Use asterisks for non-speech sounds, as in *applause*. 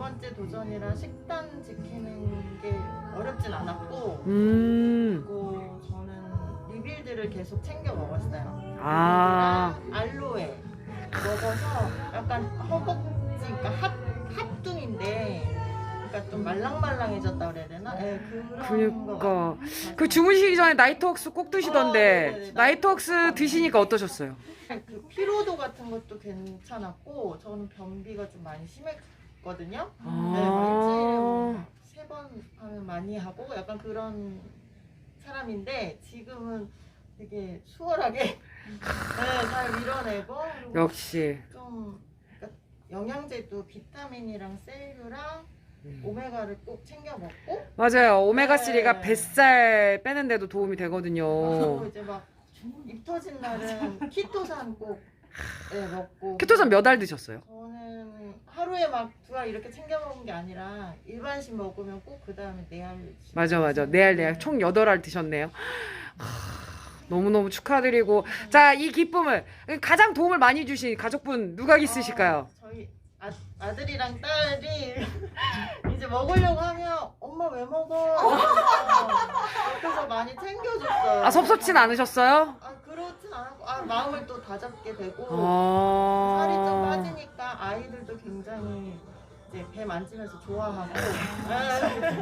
번째 도전이라 식단 지키는 게 어렵진 않았고 음. 그리고 저는 리빌드를 계속 챙겨 먹었어요. 아. 알로에 먹어서 약간 허벅지, 그러니까 합, 합둥인데 그러니까 좀 말랑말랑해졌다 그래야 되나? 네, 그런. 같아요. 그 주무시기 전에 나이트웍스 꼭 어, 드시던데 네네네. 나이트웍스 드시니까 어떠셨어요? 그 피로도 같은 것도 괜찮았고 저는 변비가 좀 많이 심했 거든요. 네, 뭐 일주일에 아. 뭐세번 하면 많이 하고 약간 그런 사람인데 지금은 되게 수월하게 *laughs* 네, 잘 밀어내고 그리고 역시 좀 그러니까 영양제도 비타민이랑 셀류랑 음. 오메가를 꼭 챙겨 먹고 맞아요 오메가 3가 네. 뱃살 빼는데도 도움이 되거든요. *laughs* 이제 막 입 터진 날은 *laughs* 키토산 꼭 네, 먹고 키토산 몇 알 드셨어요? 저는 하루에 막 두 알 이렇게 챙겨 먹은 게 아니라 일반식 먹으면 꼭 그 다음에 네 알. 맞아 맞아 네알 네알 총 여덟 알 드셨네요. 하, 너무너무 축하드리고 자 이 기쁨을 가장 도움을 많이 주신 가족분 누가 있으실까요? 어, 저희 아, 아들이랑 딸이 *laughs* 이제 먹으려고 하면 엄마 왜 먹어? *laughs* 그래서 많이 챙겨줬어요. 아 섭섭진 않으셨어요? 아 그렇진 않고 아 마음을 또 다잡게 되고 아... 살이 좀 아이들도 굉장히 이제 배 만지면서 좋아하고. 네. *laughs*